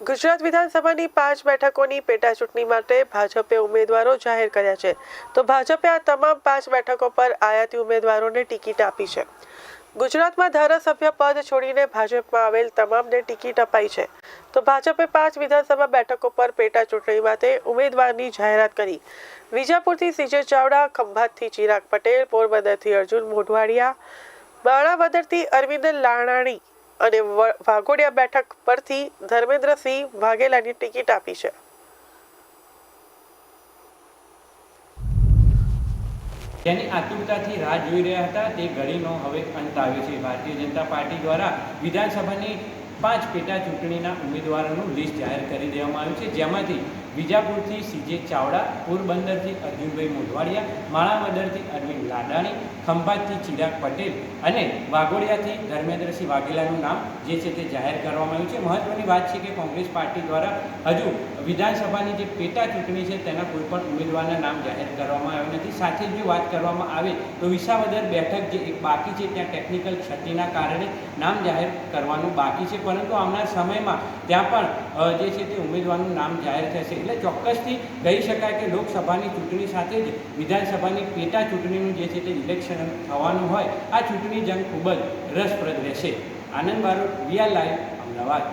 ગુજરાત વિધાનસભાની પાંચ બેઠકોની પેટા ચૂંટણી માટે ભાજપે ઉમેદવારો જાહેર કર્યા છે. તો ભાજપે આ તમામ પાંચ બેઠકો પર આયાતી ઉમેદવારોને ટિકિટ આપી છે. ગુજરાતમાં ધારાસભ્ય પદ છોડીને ભાજપમાં આવેલ તમામને ટિકિટ અપાઈ છે. તો ભાજપે પાંચ વિધાનસભા બેઠકો પર પેટા ચૂંટણી માટે ઉમેદવારની જાહેરાત કરી. વિજાપુરથી સીજે ચાવડા, ખંભાતથી ચિરાગ પટેલ, પોરબંદરથી અર્જુન મોઢવાડિયા બાણાવદરથી અરવિંદ લાણાણી અને વાઘોડિયા બેઠક પરથી ધર્મેન્દ્રસિંહ વાઘેલાની ટિકિટ આપી છે. જેની આતુરતાથી રાહ જોઈ રહ્યા હતા, તે ઘડીનો હવે અંત આવ્યો છે. ભારતીય જનતા પાર્ટી દ્વારા વિધાનસભાની પાંચ પેટા ચૂંટણીના ઉમેદવારોનું લિસ્ટ જાહેર કરી દેવામાં આવ્યું છે. જેમાંથી વિજાપુરથી સીજે ચાવડા, પોરબંદરથી અર્જુનભાઈ મોઢવાડિયા, માણાવદરથી અરવિંદ લાડાણી, ખંભાતથી ચિરાગ પટેલ અને વાઘોડિયાથી ધર્મેન્દ્રસિંહ વાઘેલાનું નામ જે છે તે જાહેર કરવામાં આવ્યું છે. મહત્વની વાત છે કે કોંગ્રેસ પાર્ટી દ્વારા હજુ વિધાનસભાની જે પેટા ચૂંટણી છે તેના કોઈ પણ ઉમેદવારના નામ જાહેર કરવામાં આવ્યું નથી. સાથે જ જો વાત કરવામાં આવે તો વિસાવદર બેઠક જે એક બાકી છે ત્યાં ટેકનિકલ ક્ષતિના કારણે નામ જાહેર કરવાનું બાકી છે. પરંતુ આવનાર સમયમાં ત્યાં પણ જે છે તે ઉમેદવારનું નામ જાહેર થશે. એટલે ચોક્કસથી કહી શકાય કે લોકસભાની ચૂંટણી સાથે જ વિધાનસભાની પેટા ચૂંટણીનું જે છે તે ઇલેક્શન થવાનું હોય, આ ચૂંટણી જંગ ખૂબ જ રસપ્રદ રહેશે. Anand Barot VR live, Ahmedabad.